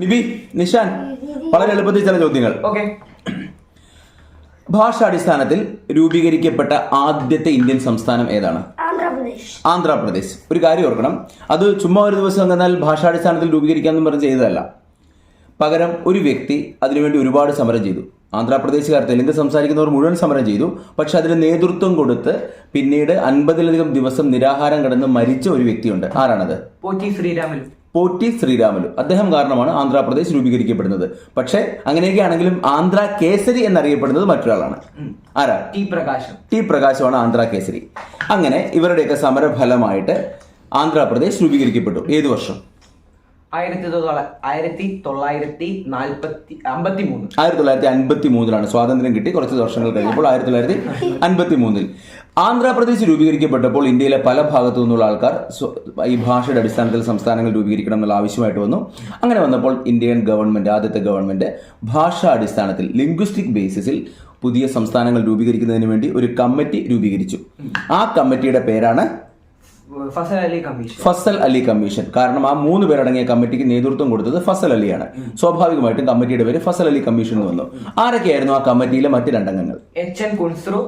നിബി നിഷാൻ വളരെ എളുപ്പത്തിൽ ചില ചോദ്യങ്ങൾ. ഓക്കെ. ഭാഷാടിസ്ഥാനത്തിൽ രൂപീകരിക്കപ്പെട്ട ആദ്യത്തെ ഇന്ത്യൻ സംസ്ഥാനം ഏതാണ്? ആന്ധ്രാപ്രദേശ്. ആന്ധ്രാപ്രദേശ്. ഒരു കാര്യം ഓർക്കണം. അത് ചുമ്മാ ഒരു ദിവസം എന്നാൽ ഭാഷാടിസ്ഥാനത്തിൽ രൂപീകരിക്കാമെന്ന് പറഞ്ഞ് ചെയ്തതല്ല. പകരം ഒരു വ്യക്തി അതിനുവേണ്ടി ഒരുപാട് സമരം ചെയ്തു. ആന്ധ്രാപ്രദേശുകാർ തെലുങ്ക് സംസാരിക്കുന്നവർ മുഴുവൻ സമരം ചെയ്തു. പക്ഷെ അതിന് നേതൃത്വം കൊടുത്ത് പിന്നീട് അൻപതിലധികം ദിവസം നിരാഹാരം കടന്ന് മരിച്ച ഒരു വ്യക്തിയുണ്ട്. ആരാണത്? പോറ്റി ശ്രീരാമലു പോറ്റി ശ്രീരാമലു അദ്ദേഹം കാരണമാണ് ആന്ധ്രാപ്രദേശ് രൂപീകരിക്കപ്പെടുന്നത്. പക്ഷേ അങ്ങനെയൊക്കെയാണെങ്കിലും ആന്ധ്ര കേസരി എന്നറിയപ്പെടുന്നത് മറ്റൊരാളാണ്. ആരാ? ടി പ്രകാശം. ടി പ്രകാശമാണ് ആന്ധ്ര കേസരി. അങ്ങനെ ഇവരുടെയൊക്കെ സമരഫലമായിട്ട് ആന്ധ്രാപ്രദേശ് രൂപീകരിക്കപ്പെട്ടു. ഏത് വർഷം? ആയിരത്തി ആയിരത്തി തൊള്ളായിരത്തി നാൽപ്പത്തി അമ്പത്തി മൂന്ന് ആയിരത്തി തൊള്ളായിരത്തി അൻപത്തി മൂന്നിലാണ് സ്വാതന്ത്ര്യം കിട്ടി കുറച്ച് വർഷങ്ങൾ കഴിഞ്ഞപ്പോൾ ആയിരത്തി തൊള്ളായിരത്തി അൻപത്തി മൂന്നിൽ ആന്ധ്രാപ്രദേശ് രൂപീകരിക്കപ്പെട്ടപ്പോൾ ഇന്ത്യയിലെ പല ഭാഗത്തു നിന്നുള്ള ആൾക്കാർ ഈ ഭാഷയുടെ അടിസ്ഥാനത്തിൽ സംസ്ഥാനങ്ങൾ രൂപീകരിക്കണം എന്നുള്ള ആവശ്യമായിട്ട് വന്നു. അങ്ങനെ വന്നപ്പോൾ ഇന്ത്യൻ ഗവൺമെന്റ് ആദ്യത്തെ ഗവൺമെന്റ് ഭാഷാ അടിസ്ഥാനത്തിൽ ലിംഗ്വിസ്റ്റിക് ബേസിസിൽ പുതിയ സംസ്ഥാനങ്ങൾ രൂപീകരിക്കുന്നതിന് വേണ്ടി ഒരു കമ്മിറ്റി രൂപീകരിച്ചു. ആ കമ്മിറ്റിയുടെ പേരാണ് ഫസൽ അലി കമ്മീഷൻ. ഫസൽ അലി കമ്മീഷൻ. കാരണം ആ മൂന്ന് പേരടങ്ങിയ കമ്മിറ്റിക്ക് നേതൃത്വം കൊടുത്തത് ഫസൽ അലിയാണ്. സ്വാഭാവികമായിട്ടും കമ്മിറ്റിയുടെ പേര് ഫസൽ അലി കമ്മീഷൻ എന്ന് വന്നു. ആരൊക്കെയായിരുന്നു ആ കമ്മിറ്റിയിലെ മറ്റ് രണ്ടംഗങ്ങൾ? H N Kunzru.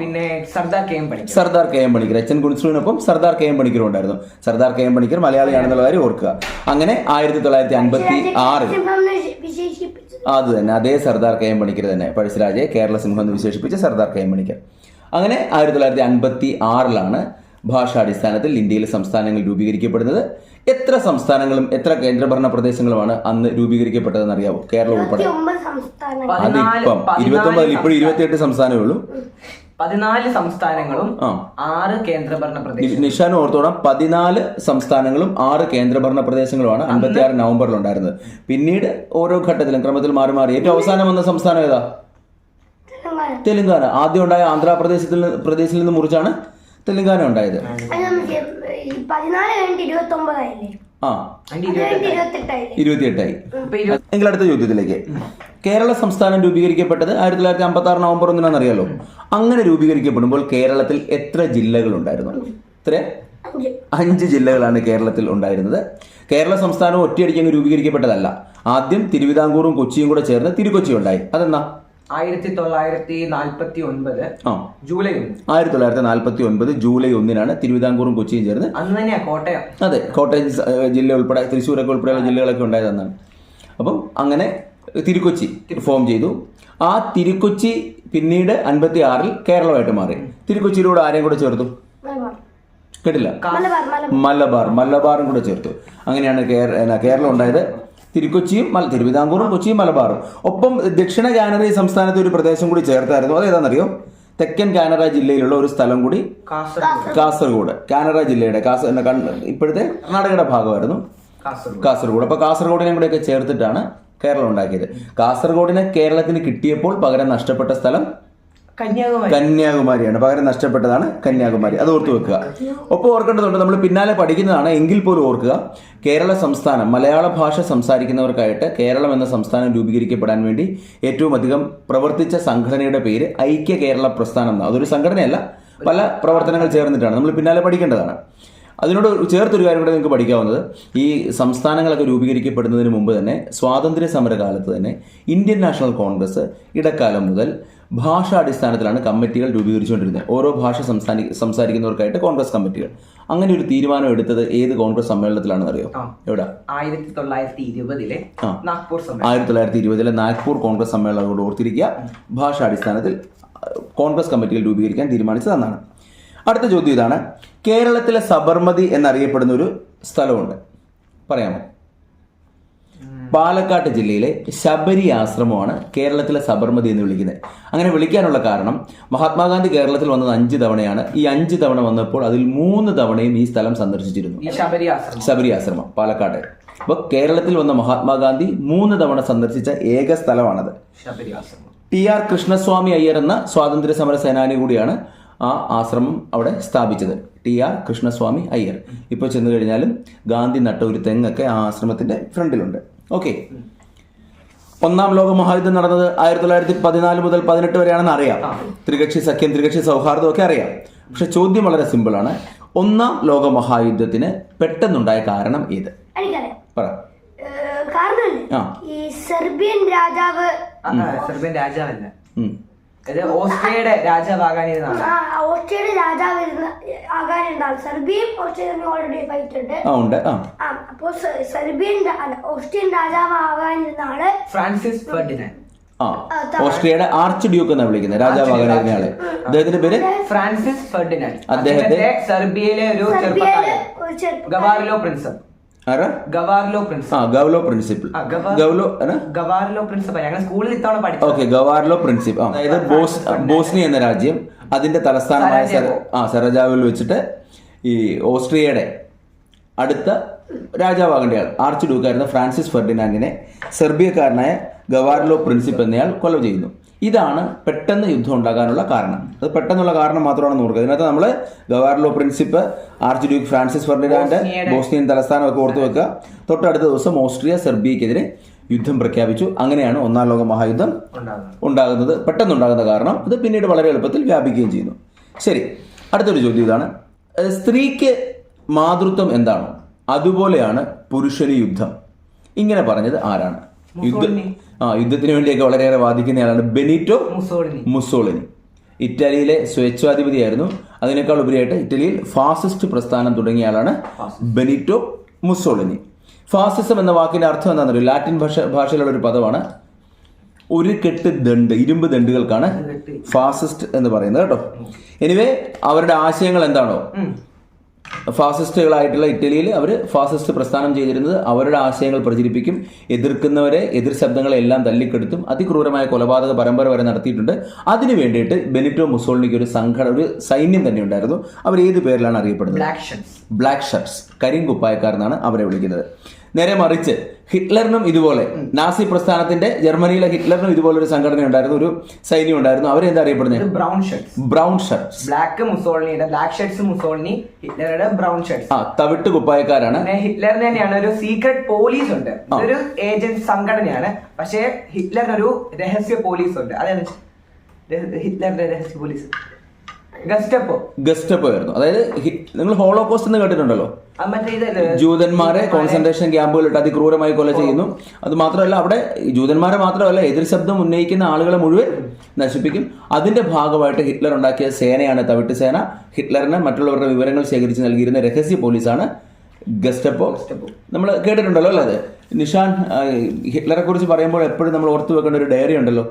പിന്നെ Sardar K M Panikkar. Sardar K M Panikkar H N കുൻസുവിനൊപ്പം Sardar K M പണിക്കറും ഉണ്ടായിരുന്നു. സർദാർ കെ എം പണിക്കർ മലയാളിയാണെന്നുള്ള കാര്യം ഓർക്കുക. അങ്ങനെ ആയിരത്തി തൊള്ളായിരത്തി അൻപത്തി ആറിൽ അത് തന്നെ അതേ സർദാർ കെ എം പണിക്കർ തന്നെ. പഴശ്ശിരാജയെ കേരള സിംഹം എന്ന് വിശേഷിപ്പിച്ച സർദാർ കെ എം പണിക്കർ. അങ്ങനെ ആയിരത്തി തൊള്ളായിരത്തി അൻപത്തി ആറിലാണ് ഭാഷാടിസ്ഥാനത്തിൽ ഇന്ത്യയിലെ സംസ്ഥാനങ്ങൾ രൂപീകരിക്കപ്പെടുന്നത്. എത്ര സംസ്ഥാനങ്ങളും എത്ര കേന്ദ്രഭരണ പ്രദേശങ്ങളുമാണ് അന്ന് രൂപീകരിക്കപ്പെട്ടതെന്ന് അറിയാവോ? കേരളം ഉൾപ്പെടെ. അതിപ്പം ഇരുപത്തി ഇരുപത്തി ഇപ്പോഴും ഇരുപത്തിയെട്ട് സംസ്ഥാനമേ ഉള്ളൂ. പതിനാല് സംസ്ഥാനങ്ങളും ആറ് കേന്ദ്രഭരണ പ്രദേശം നിഷാൻ ഓർത്തോണം പതിനാല് സംസ്ഥാനങ്ങളും ആറ് കേന്ദ്രഭരണ പ്രദേശങ്ങളുമാണ് അൻപത്തി ആറ് നവംബറിൽ ഉണ്ടായിരുന്നത് പിന്നീട് ഓരോ ഘട്ടത്തിലും ക്രമത്തിൽ മാറി മാറി. ഏറ്റവും അവസാനം വന്ന സംസ്ഥാനം ഏതാ? തെലങ്കാന. ആദ്യം ഉണ്ടായ ആന്ധ്രാപ്രദേശത്തിൽ നിന്ന്- പ്രദേശിൽ നിന്ന് മുറിച്ചാണ് തെലുങ്കാന ഉണ്ടായത്. ആ. ഇരുപത്തിയെട്ടായി എങ്കിൽ അടുത്ത ചോദ്യത്തിലേക്ക്. കേരള സംസ്ഥാനം രൂപീകരിക്കപ്പെട്ടത് ആയിരത്തി തൊള്ളായിരത്തി അമ്പത്തി ആറ് നവംബർ ഒന്നിനാണെന്ന് അറിയാലോ അങ്ങനെ രൂപീകരിക്കപ്പെടുമ്പോൾ കേരളത്തിൽ എത്ര ജില്ലകൾ ഉണ്ടായിരുന്നു എത്ര അഞ്ച് ജില്ലകളാണ് കേരളത്തിൽ ഉണ്ടായിരുന്നത്. കേരള സംസ്ഥാനം ഒറ്റയടിക്ക് അങ്ങ് രൂപീകരിക്കപ്പെട്ടതല്ല. ആദ്യം തിരുവിതാംകൂറും കൊച്ചിയും കൂടെ ചേർന്ന് തിരുക്കൊച്ചി ഉണ്ടായി. അതെന്നാ ആയിരത്തി തൊള്ളായിരത്തി നാൽപ്പത്തി ഒൻപത് ആ. ജൂലൈ ഒന്ന്. ആയിരത്തി തൊള്ളായിരത്തി നാൽപ്പത്തി ഒൻപത് ജൂലൈ ഒന്നിനാണ് തിരുവിതാംകൂറും കൊച്ചിയും ചേർന്ന് അന്ന് തന്നെയാ കോട്ടയം. അതെ കോട്ടയം ജില്ല ഉൾപ്പെടെ തൃശ്ശൂരൊക്കെ ഉൾപ്പെടെയുള്ള ജില്ലകളൊക്കെ ഉണ്ടായതെന്നാണ് അപ്പം അങ്ങനെ തിരുക്കൊച്ചി ഫോം ചെയ്തു. ആ തിരുക്കൊച്ചി പിന്നീട് അൻപത്തി ആറിൽ കേരളമായിട്ട് മാറി. തിരുക്കൊച്ചിയിലൂടെ ആരെയും കൂടെ ചേർത്തു? മലബാർ. കേട്ടില്ല? മലബാർ മലബാറും കൂടെ ചേർത്തു. അങ്ങനെയാണ് കേരളം ഉണ്ടായത്. തിരുക്കൊച്ചിയും മല തിരുവിതാംകൂറും കൊച്ചിയും മലബാറും. ഒപ്പം ദക്ഷിണ കാനറ സംസ്ഥാനത്തെ ഒരു പ്രദേശം കൂടി ചേർത്തായിരുന്നു. അതേതാണെന്നറിയോ തെക്കൻ കാനറ ജില്ലയിലുള്ള ഒരു സ്ഥലം കൂടി കാസർഗോഡ്. കാസർഗോഡ്. കാനറ ജില്ലയുടെ കാസർ ഇപ്പോഴത്തെ കർണാടകയുടെ ഭാഗമായിരുന്നു. കാസർഗോഡ്. കാസർഗോഡ്. അപ്പൊ കാസർഗോഡിനെ കൂടെയൊക്കെ ചേർത്തിട്ടാണ് കേരളം ഉണ്ടാക്കിയത്. കാസർഗോഡിനെ കേരളത്തിന് കിട്ടിയപ്പോൾ പകരം നഷ്ടപ്പെട്ട സ്ഥലം കന്യാകുമാരി. കന്യാകുമാരിയാണ്. പകരം നഷ്ടപ്പെട്ടതാണ് കന്യാകുമാരി. അത് ഓർത്തു വെക്കുക. ഒപ്പം ഓർക്കേണ്ടതുണ്ട് നമ്മൾ പിന്നാലെ പഠിക്കുന്നതാണ് എങ്കിൽ പോലും ഓർക്കുക. കേരള സംസ്ഥാനം മലയാള ഭാഷ സംസാരിക്കുന്നവർക്കായിട്ട് കേരളം എന്ന സംസ്ഥാനം രൂപീകരിക്കപ്പെടാൻ വേണ്ടി ഏറ്റവും അധികം പ്രവർത്തിച്ച സംഘടനയുടെ പേര് ഐക്യ കേരള പ്രസ്ഥാനം എന്നാണ്. അതൊരു സംഘടനയല്ല പല പ്രവർത്തനങ്ങൾ ചേർന്നിട്ടാണ്. നമ്മൾ പിന്നാലെ പഠിക്കേണ്ടതാണ്. അതിനോട് ചേർത്തൊരു കാര്യം കൂടെ നിങ്ങൾക്ക് പഠിക്കാവുന്നത്. ഈ സംസ്ഥാനങ്ങളൊക്കെ രൂപീകരിക്കപ്പെടുന്നതിന് മുമ്പ് തന്നെ സ്വാതന്ത്ര്യ സമരകാലത്ത് തന്നെ ഇന്ത്യൻ നാഷണൽ കോൺഗ്രസ് ഇടക്കാലം മുതൽ ഭാഷാടിസ്ഥാനത്തിലാണ് കമ്മിറ്റികൾ രൂപീകരിച്ചുകൊണ്ടിരുന്നത്. ഓരോ ഭാഷ സംസ്ഥാനി സംസാരിക്കുന്നവർക്കായിട്ട് കോൺഗ്രസ് കമ്മിറ്റികൾ. അങ്ങനെ ഒരു തീരുമാനം എടുത്തത് ഏത് കോൺഗ്രസ് സമ്മേളനത്തിലാണെന്ന് അറിയോ എവിടെ? ആയിരത്തി തൊള്ളായിരത്തി ഇരുപതിലെ സമ്മേളനം. ആയിരത്തി തൊള്ളായിരത്തി ഇരുപതിലെ നാഗ്പൂർ കോൺഗ്രസ് സമ്മേളനത്തോട് ഓർത്തിരിക്കുക. ഭാഷാടിസ്ഥാനത്തിൽ കോൺഗ്രസ് കമ്മിറ്റികൾ രൂപീകരിക്കാൻ തീരുമാനിച്ചതെന്നാണ്. അടുത്ത ചോദ്യം ഇതാണ്. കേരളത്തിലെ സബർമതി എന്നറിയപ്പെടുന്ന ഒരു സ്ഥലമുണ്ട്. പറയാമോ? പാലക്കാട് ജില്ലയിലെ ശബരി ആശ്രമമാണ് കേരളത്തിലെ സബർമതി എന്ന് വിളിക്കുന്നത്. അങ്ങനെ വിളിക്കാനുള്ള കാരണം മഹാത്മാഗാന്ധി കേരളത്തിൽ വന്നത് അഞ്ച് തവണയാണ്. ഈ അഞ്ച് തവണ വന്നപ്പോൾ അതിൽ മൂന്ന് തവണയും ഈ സ്ഥലം സന്ദർശിച്ചിരുന്നു. ശബരി ആശ്രമം. പാലക്കാട്. അപ്പോൾ കേരളത്തിൽ വന്ന മഹാത്മാഗാന്ധി മൂന്ന് തവണ സന്ദർശിച്ച ഏക സ്ഥലമാണത്. ശബരി ആശ്രമം. ടി ആർ കൃഷ്ണസ്വാമി അയ്യർ എന്ന സ്വാതന്ത്ര്യ സമര സേനാനി കൂടിയാണ് ആ ആശ്രമം അവിടെ സ്ഥാപിച്ചത്. T R Krishnaswami Iyer. ഇപ്പോൾ ചെന്ന് കഴിഞ്ഞാലും ഗാന്ധി നട്ട ഒരു തെങ്ങൊക്കെ ആ ആശ്രമത്തിന്റെ ഫ്രണ്ടിലുണ്ട്. ഓക്കെ. ഒന്നാം ലോക മഹായുദ്ധം നടന്നത് ആയിരത്തി തൊള്ളായിരത്തി പതിനാല് മുതൽ പതിനെട്ട് വരെയാണെന്ന് അറിയാം. ത്രികക്ഷി സഖ്യം ത്രികക്ഷി സൗഹാർദ്ദം ഒക്കെ അറിയാം. പക്ഷെ ചോദ്യം വളരെ സിമ്പിളാണ് ഒന്നാം ലോക മഹായുദ്ധത്തിന് പെട്ടെന്നുണ്ടായ കാരണം ഏത്? പറ. കാരണം ഈ സെർബിയൻ രാജാവ്. സെർബിയൻ രാജാവല്ല. ഇത് ഓസ്ട്രിയയുടെ രാജാവാകാനിരുന്നാണ്. ആ ഓസ്ട്രിയയുടെ രാജാവ് ആകാനുണ്ടാവും സെർബിയയും ഓസ്ട്രിയയും ഓൾറെഡി ഫൈറ്റ് ഉണ്ട്. ആ ഉണ്ട്. ആ. അപ്പോ സെർബിയൻ ഓസ്ട്രിയൻ രാജാവ് ആകാനിരുന്ന ആൾ ഫ്രാൻസിസ് ഫെർഡിനാൻഡ്. ആ ഓസ്ട്രിയയുടെ ആർച്ച് ഡ്യൂക്ക് എന്ന് വിളിക്കുന്നത് രാജാവാകാനിരുന്നയാൾ അദ്ദേഹത്തിന്റെ പേര്? Francis Ferdinand. അദ്ദേഹത്തെ- സെർബിയയിലെ ഒരു ചെറുപ്പക്കാരൻ. ഗവാറിലോ പ്രിൻസ്. പ്രിൻസപ്പ് ഗവാർലോ ആ ഗവലോ പ്രിൻസിപ്പിൾ ആ, ഗവാ- ഗൗലോ ആണ് ഗവാർലോ പ്രിൻസപ്പ് ഞങ്ങൾ സ്കൂളിൽ ഇത്തവണ പഠിച്ചു ഓക്കെ ഗവാർലോ പ്രിൻസിപ്പ് അതായത് ബോസ് ബോസ്നി എന്ന രാജ്യം. അതിന്റെ തലസ്ഥാനമായ ആ സെറജാവിൽ വെച്ചിട്ട് ഈ ഓസ്ട്രിയയുടെ അടുത്ത രാജാവാകേണ്ടയാൾ ആർച്ച് ഡ്യൂക്കായിരുന്ന ഫ്രാൻസിസ് ഫെർഡിനാൻഡിനെ സെർബിയക്കാരനായ ഗവാർലോ പ്രിൻസിപ്പ് എന്നയാൾ കൊല ചെയ്യുന്നു. ഇതാണ് പെട്ടെന്ന് യുദ്ധം ഉണ്ടാകാനുള്ള കാരണം. അത് പെട്ടെന്നുള്ള കാരണം മാത്രമാണ് ഓർക്കുക. ഇതിനകത്ത് നമ്മൾ Gavrilo Princip archduke Francis Ferdinand Bosnian തലസ്ഥാനം ഒക്കെ ഓർത്ത് വെക്കുക. തൊട്ടടുത്ത ദിവസം ഓസ്ട്രിയ സെർബിയക്കെതിരെ യുദ്ധം പ്രഖ്യാപിച്ചു. അങ്ങനെയാണ് ഒന്നാം ലോക മഹായുദ്ധം ഉണ്ടാകുന്നത്. ഉണ്ടാകുന്നത്. പെട്ടെന്നുണ്ടാകുന്ന കാരണം ഇത് പിന്നീട് വളരെ എളുപ്പത്തിൽ വ്യാപിക്കുകയും ചെയ്യുന്നു. ശരി അടുത്തൊരു ചോദ്യം ഇതാണ്. സ്ത്രീക്ക് മാതൃത്വം എന്താണോ അതുപോലെയാണ് പുരുഷന് യുദ്ധം. ഇങ്ങനെ പറഞ്ഞത് ആരാണ്? യുദ്ധ. ആ യുദ്ധത്തിന് വേണ്ടിയൊക്കെ വളരെയേറെ വാദിക്കുന്നയാളാണ് ബെനിറ്റോ മുസോളിനി. ഇറ്റലിയിലെ സ്വേച്ഛാധിപതിയായിരുന്നു. അതിനേക്കാൾ ഉപരിയായിട്ട് ഇറ്റലിയിൽ ഫാസിസ്റ്റ് പ്രസ്ഥാനം തുടങ്ങിയ ആളാണ് ബെനിറ്റോ മുസോളിനി. ഫാസിസം എന്ന വാക്കിന്റെ അർത്ഥം എന്താണെന്നറിയോ? ലാറ്റിൻ ഭാഷ ഭാഷയിലുള്ള ഒരു പദമാണ്. ഒരു കെട്ട് ദണ്ട് ഇരുമ്പ് ദണ്ടുകൾക്കാണ്. ഫാസിസ്റ്റ് എന്ന് പറയുന്നത് കേട്ടോ. എനിവേ അവരുടെ ആശയങ്ങൾ എന്താണോ. ഫാസിസ്റ്റുകളായിട്ടുള്ള ഇറ്റലിയിൽ അവർ ഫാസിസ്റ്റ് പ്രസ്ഥാനം ചെയ്തിരുന്നത് അവരുടെ ആശയങ്ങൾ പ്രചരിപ്പിക്കും എതിർക്കുന്നവരെ എതിർ ശബ്ദങ്ങളെ എല്ലാം തല്ലിക്കെടുത്തും അതിക്രൂരമായ കൊലപാതക പരമ്പര വരെ നടത്തിയിട്ടുണ്ട്. അതിനു വേണ്ടിയിട്ട് ബെനിറ്റോ മുസോളിനിക്ക് ഒരു സംഘടന ഒരു സൈന്യം തന്നെ ഉണ്ടായിരുന്നു. അവർ ഏത് പേരിലാണ് അറിയപ്പെടുന്നത്? ബ്ലാക്ക് ഷർട്ട്സ് കരിങ്കുപ്പായക്കാരെന്നാണ് അവരെ വിളിക്കുന്നത്. നേരെ മറിച്ച് ഹിറ്റ്ലറിനും ഇതുപോലെ നാസി പ്രസ്ഥാനത്തിന്റെ ജർമ്മനിയിലെ ഹിറ്റ്ലറിനും ഇതുപോലെ ഒരു സംഘടന ഉണ്ടായിരുന്നു ഒരു സൈന്യം ഉണ്ടായിരുന്നു. അവരെന്താ അറിയപ്പെടുന്നത് brown shirts brown shirts black മുസോളിനിയുടെ black shirts Mussolini ഹിറ്റ്ലറുടെ ബ്രൗൺ ഷർട്ട്സ് ആ തവിട്ട് കുപ്പായക്കാരാണ്. ഹിറ്റ്ലറിന് തന്നെയാണ് ഒരു സീക്രട്ട് പോലീസ് ഉണ്ട്. ഒരു ഏജന്റ് സംഘടനയാണ്. പക്ഷേ ഹിറ്റ്ലറിന് ഒരു രഹസ്യ പോലീസ് ഉണ്ട്. അതെന്താ ഹിറ്റ്ലറിന്റെ രഹസ്യ പോലീസ് ഗസ്റ്റപ്പോ. ഗസ്റ്റപ്പോ ആയിരുന്നു. അതായത് നിങ്ങൾ നിങ്ങൾ ഹോളോകോസ്റ്റ് എന്ന് കേട്ടിട്ടുണ്ടല്ലോ? ജൂതന്മാരെ കോൺസെൻട്രേഷൻ ക്യാമ്പുകളിട്ട് അതിക്രൂരമായി കൊല ചെയ്യുന്നു. അത് മാത്രമല്ല അവിടെ ജൂതന്മാരെ മാത്രമല്ല എതിർ ശബ്ദം ഉന്നയിക്കുന്ന ആളുകളെ മുഴുവൻ നശിപ്പിക്കും. അതിന്റെ ഭാഗമായിട്ട് ഹിറ്റ്ലർ ഉണ്ടാക്കിയ സേനയാണ് തവിട്ട് സേന. ഹിറ്റ്ലറിന് മറ്റുള്ളവരുടെ വിവരങ്ങൾ ശേഖരിച്ച് നൽകിയിരുന്ന രഹസ്യ പോലീസാണ് ഗസ്റ്റപ്പോ. നമ്മൾ കേട്ടിട്ടുണ്ടല്ലോ അല്ലേ അത്? നിഷാൻ ഹിറ്റ്ലറെ കുറിച്ച് പറയുമ്പോൾ എപ്പോഴും നമ്മൾ ഓർത്തു വെക്കേണ്ട ഒരു ഡയറി ഉണ്ടല്ലോ?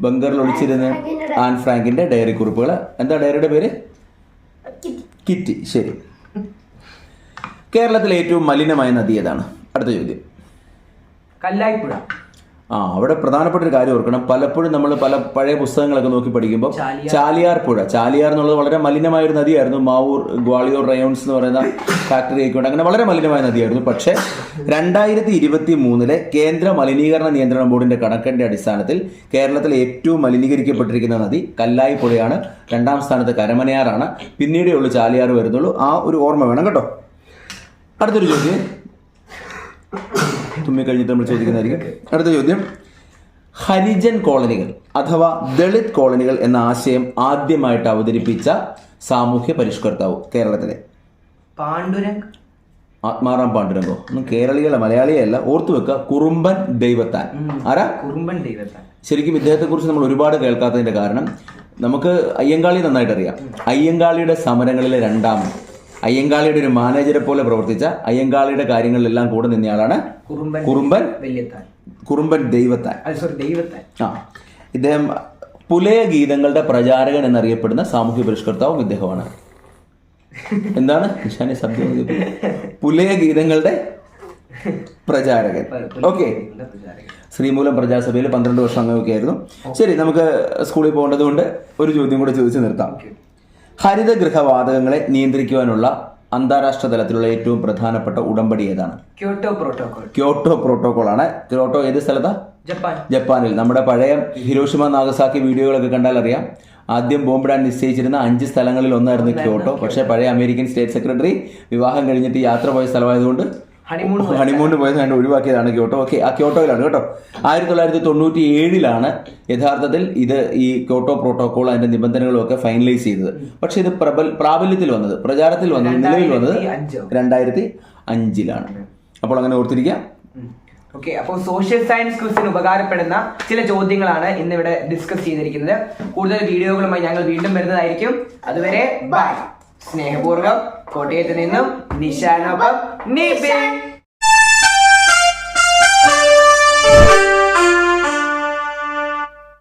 ബങ്കറിൽ ഒളിച്ചിരുന്ന് ആൻ ഫ്രാങ്കിന്റെ ഡയറി കുറിപ്പുകൾ എന്താ ഡയറിയുടെ പേര്? കിറ്റി. ശരി. കേരളത്തിലെ ഏറ്റവും മലിനമായ നദി ഏതാണ്? അടുത്ത ചോദ്യം. കല്ലായിപ്പുഴ. ആ അവിടെ പ്രധാനപ്പെട്ട ഒരു കാര്യം ഓർക്കണം. പലപ്പോഴും നമ്മൾ പല പഴയ പുസ്തകങ്ങളൊക്കെ നോക്കി പഠിക്കുമ്പോൾ ചാലിയാർ. പുഴ ചാലിയാർ എന്നുള്ളത് വളരെ മലിനമായ ഒരു നദിയായിരുന്നു. മാവൂർ ഗ്വാളിയോർ റയോൺസ് എന്ന് പറയുന്ന ഫാക്ടറി ആയിക്കൊണ്ട് അങ്ങനെ വളരെ മലിനമായ നദിയായിരുന്നു. പക്ഷേ രണ്ടായിരത്തി ഇരുപത്തി മൂന്നിലെ കേന്ദ്ര മലിനീകരണ നിയന്ത്രണ ബോർഡിന്റെ കണക്കിന്റെ അടിസ്ഥാനത്തിൽ കേരളത്തിലെ ഏറ്റവും മലിനീകരിക്കപ്പെട്ടിരിക്കുന്ന നദി കല്ലായി പുഴയാണ് രണ്ടാം സ്ഥാനത്ത് കരമനയാറാണ്. പിന്നീടേ ഉള്ളൂ ചാലിയാർ വരുന്നുള്ളൂ. ആ ഒരു ഓർമ്മ വേണം കേട്ടോ. അടുത്തൊരു ചോദ്യം. തുമ്മി കഴിഞ്ഞിട്ട് നമ്മൾ ചോദിക്കുന്നതായിരിക്കും. അടുത്ത ചോദ്യം. ഹരിജൻ കോളനികൾ അഥവാ ദളിത് കോളനികൾ എന്ന ആശയം ആദ്യമായിട്ട് അവതരിപ്പിച്ച സാമൂഹ്യ പരിഷ്കർത്താവ് കേരളത്തിലെ. പാണ്ഡുരംഗ്. ആത്മാറാം പാണ്ഡുരംഗോ? ഒന്നും കേരളീയല്ല മലയാളിയല്ല. ഓർത്തു വെക്കുക കുറുമ്പൻ ദൈവത്താൻ. ആരാ? കുറുമ്പൻ ദൈവത്താൻ. ശരിക്കും ഇദ്ദേഹത്തെ കുറിച്ച് നമ്മൾ ഒരുപാട് കേൾക്കാത്തതിന്റെ കാരണം നമുക്ക് അയ്യങ്കാളി നന്നായിട്ട് അറിയാം അയ്യങ്കാളിയുടെ സമരങ്ങളിലെ രണ്ടാമൻ അയ്യങ്കാളിയുടെ ഒരു മാനേജരെ പോലെ പ്രവർത്തിച്ച അയ്യങ്കാളിയുടെ കാര്യങ്ങളിലെല്ലാം കൂടെ നിന്നയാളാണ് കുറുമ്പൻ കുറുമ്പൻ ദൈവത്താൻ. ദൈവത്താൻ. ആ. ഇദ്ദേഹം പുലയ ഗീതങ്ങളുടെ പ്രചാരകൻ എന്നറിയപ്പെടുന്ന സാമൂഹ്യ പരിഷ്കർത്താവും ഇദ്ദേഹമാണ്. എന്താണ്? നിഷാനെ ശബ്ദം പുലയ ഗീതങ്ങളുടെ പ്രചാരകൻ. ഓക്കെ ശ്രീമൂലം പ്രജാസഭയിൽ പന്ത്രണ്ട് വർഷം അങ്ങനെയൊക്കെ ആയിരുന്നു ശരി നമുക്ക് സ്കൂളിൽ പോകേണ്ടതുകൊണ്ട് ഒരു ചോദ്യം കൂടെ ചോദിച്ചു നിർത്താം. ഹരിതഗൃഹവാതകങ്ങളെ നിയന്ത്രിക്കുവാനുള്ള അന്താരാഷ്ട്ര തലത്തിലുള്ള ഏറ്റവും പ്രധാനപ്പെട്ട ഉടമ്പടി ഏതാണ്? Kyoto protocol. ക്യോട്ടോ പ്രോട്ടോകോൾ ആണ് ക്യോട്ടോ ഏത് സ്ഥലത്താ? ജപ്പാൻ. ജപ്പാനിൽ. നമ്മുടെ പഴയ ഹിരോഷിമ നാഗസാക്കി വീഡിയോകളൊക്കെ കണ്ടാൽ അറിയാം. ആദ്യം ബോംബിടാൻ നിശ്ചയിച്ചിരുന്ന അഞ്ച് സ്ഥലങ്ങളിൽ ഒന്നായിരുന്നു ക്യോട്ടോ. പക്ഷേ പഴയ അമേരിക്കൻ സ്റ്റേറ്റ് സെക്രട്ടറി വിവാഹം കഴിഞ്ഞിട്ട് യാത്ര പോയ സ്ഥലമായതുകൊണ്ട് ഹണിമൂൺ ഹണിമൂണിന് പോയത് കണ്ട് ഒഴിവാക്കിയതാണ് ക്യോട്ടോ. ഓക്കെ ആ ക്യോട്ടോയിലാണ് കേട്ടോ. ആയിരത്തി തൊള്ളായിരത്തി തൊണ്ണൂറ്റി ഏഴിലാണ് യഥാർത്ഥത്തിൽ ഇത് ഈ ക്യോട്ടോ പ്രോട്ടോകോൾ അതിന്റെ നിബന്ധനകളും ഒക്കെ ഫൈനലൈസ് ചെയ്തത്. പക്ഷെ ഇത് പ്രബല പ്രാബല്യത്തിൽ വന്നത് പ്രചാരത്തിൽ വന്നത് നിലവിൽ വന്നത് രണ്ടായിരത്തി അഞ്ചിലാണ് അപ്പോൾ അങ്ങനെ ഓർത്തിരിക്കാം ഓക്കെ അപ്പോൾ സോഷ്യൽ സയൻസ് ക്വിസിന് ഉപകാരപ്പെടുന്ന ചില ചോദ്യങ്ങളാണ് ഇന്ന് ഇവിടെ ഡിസ്കസ് ചെയ്തിരിക്കുന്നത്. കൂടുതൽ വീഡിയോകളുമായി ഞങ്ങൾ വീണ്ടും വരുന്നതായിരിക്കും. അതുവരെ ബൈ. സ്നേഹപൂർവം കോട്ടയത്ത് നിന്നും Nishanabam Nibin. Nishan